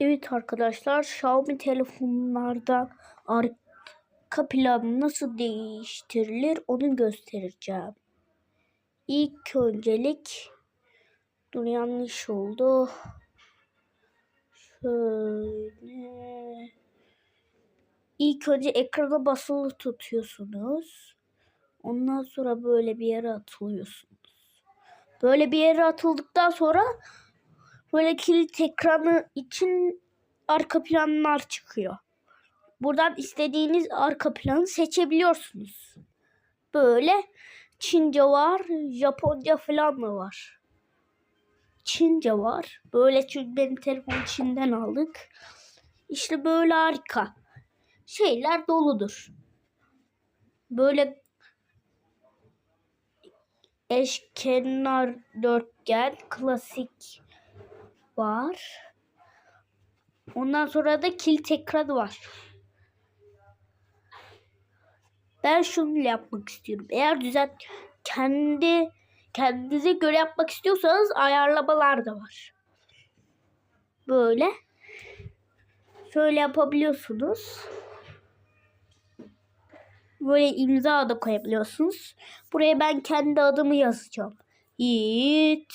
Evet arkadaşlar Xiaomi telefonlarda arka plan nasıl değiştirilir onu göstereceğim. İlk öncelik dur yanlış oldu. Şöyle İlk önce ekrana basılı tutuyorsunuz. Ondan sonra böyle bir yere atılıyorsunuz. Böyle bir yere atıldıktan sonra böyle kilit ekranı için arka planlar çıkıyor. Buradan istediğiniz arka planı seçebiliyorsunuz. Böyle Çince var, Japonca falan da var. Çince var. Böyle çünkü benim telefonu Çin'den aldık. İşte böyle harika. Şeyler doludur. Böyle eşkenar dörtgen klasik var. Ondan sonra da kilit ekranı var. Ben şunu yapmak istiyorum. Eğer düzen kendi kendinize göre yapmak istiyorsanız ayarlamalar da var. Böyle şöyle yapabiliyorsunuz. Böyle imza da koyabiliyorsunuz. Buraya ben kendi adımı yazacağım. Yiğit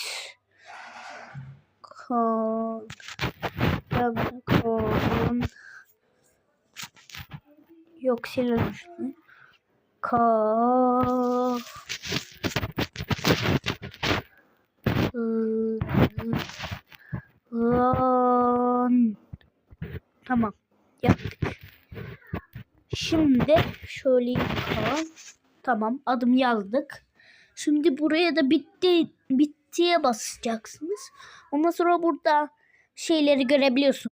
Kan Kan Yok silelim şunu. Ka Lan Tamam. Yaptık. Şimdi şöyle yapalım. Tamam adım yazdık. Şimdi buraya da bitti bittiye basacaksınız. Ondan sonra burada şeyleri görebiliyorsun.